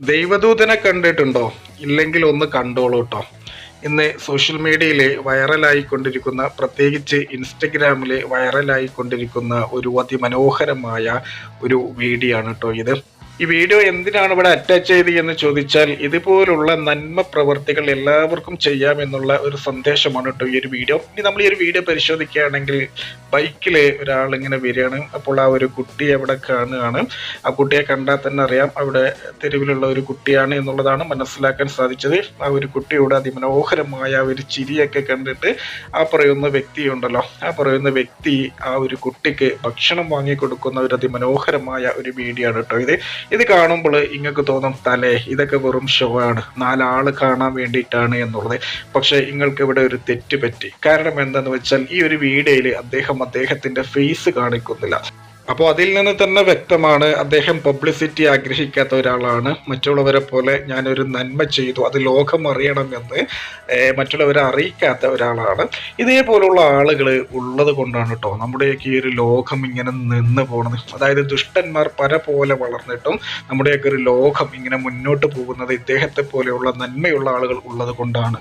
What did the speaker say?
ദൈവദൂതനെ കണ്ടിട്ടുണ്ടോ? ഇല്ലെങ്കിൽ ഒന്ന് കണ്ടോളൂ കേട്ടോ ഇന്ന് സോഷ്യൽ മീഡിയയിൽ വൈറലായിക്കൊണ്ടിരിക്കുന്ന പ്രത്യേകിച്ച് ഇൻസ്റ്റഗ്രാമിൽ വൈറലായിക്കൊണ്ടിരിക്കുന്ന ഒരു അതിമനോഹരമായ ഒരു വീഡിയോ ആണ് കേട്ടോ ഇത്. ഈ വീഡിയോ എന്തിനാണ് ഇവിടെ അറ്റാച്ച് ചെയ്ത് എന്ന് ചോദിച്ചാൽ ഇതുപോലുള്ള നന്മ പ്രവർത്തികൾ എല്ലാവർക്കും ചെയ്യാമെന്നുള്ള ഒരു സന്ദേശമാണ് കേട്ടോ ഈ ഒരു വീഡിയോ. ഇനി നമ്മൾ ഈ ഒരു വീഡിയോ പരിശോധിക്കുകയാണെങ്കിൽ ബൈക്കിൽ ഒരാൾ ഇങ്ങനെ വരികയാണ്. അപ്പോൾ ആ ഒരു കുട്ടി അവിടെ കാണുകയാണ്. ആ കുട്ടിയെ കണ്ടാൽ തന്നെ അറിയാം അവിടെ തെരുവിലുള്ള ഒരു കുട്ടിയാണ് എന്നുള്ളതാണ് മനസ്സിലാക്കാൻ സാധിച്ചത്. ആ ഒരു കുട്ടിയുടെ അതിമനോഹരമായ ഒരു ചിരിയൊക്കെ കണ്ടിട്ട് ആ പറയുന്ന വ്യക്തിയുണ്ടല്ലോ. ആ പറയുന്ന വ്യക്തി ആ ഒരു കുട്ടിക്ക് ഭക്ഷണം വാങ്ങി കൊടുക്കുന്ന ഒരു അതിമനോഹരമായ ഒരു വീഡിയോ ആണ് കേട്ടോ ഇത്. ഇത് കാണുമ്പോൾ ഇങ്ങക്ക് തോന്നും തലേ ഇതൊക്കെ വെറും ഷോ ആണ്. നാലാൾ കാണാൻ വേണ്ടിയിട്ടാണ് എന്നുള്ളത്. പക്ഷെ നിങ്ങൾക്ക് ഇവിടെ ഒരു തെറ്റ് പറ്റി കാരണം എന്താന്ന് വെച്ചാൽ ഈ ഒരു വീഡിയോയിൽ അദ്ദേഹം അദ്ദേഹത്തിന്റെ ഫേസ് കാണിക്കുന്നില്ല. അപ്പോൾ അതിൽ നിന്ന് തന്നെ വ്യക്തമാണ് അദ്ദേഹം പബ്ലിസിറ്റി ആഗ്രഹിക്കാത്ത ഒരാളാണ്. മറ്റുള്ളവരെ പോലെ ഞാനൊരു നന്മ ചെയ്തു അത് ലോകം അറിയണമെന്ന് മറ്റുള്ളവരെ അറിയിക്കാത്ത ഒരാളാണ്. ഇതേപോലുള്ള ആളുകൾ ഉള്ളത് കൊണ്ടാണ് കേട്ടോ നമ്മുടെയൊക്കെ ഈ ഒരു ലോകം ഇങ്ങനെ നിന്ന് പോകുന്നത് അതായത് ദുഷ്ടന്മാർ പല പോലെ വളർന്നിട്ടും നമ്മുടെയൊക്കെ ഒരു ലോകം ഇങ്ങനെ മുന്നോട്ട് പോകുന്നത് ഇദ്ദേഹത്തെ പോലെയുള്ള നന്മയുള്ള ആളുകൾ ഉള്ളത് കൊണ്ടാണ്.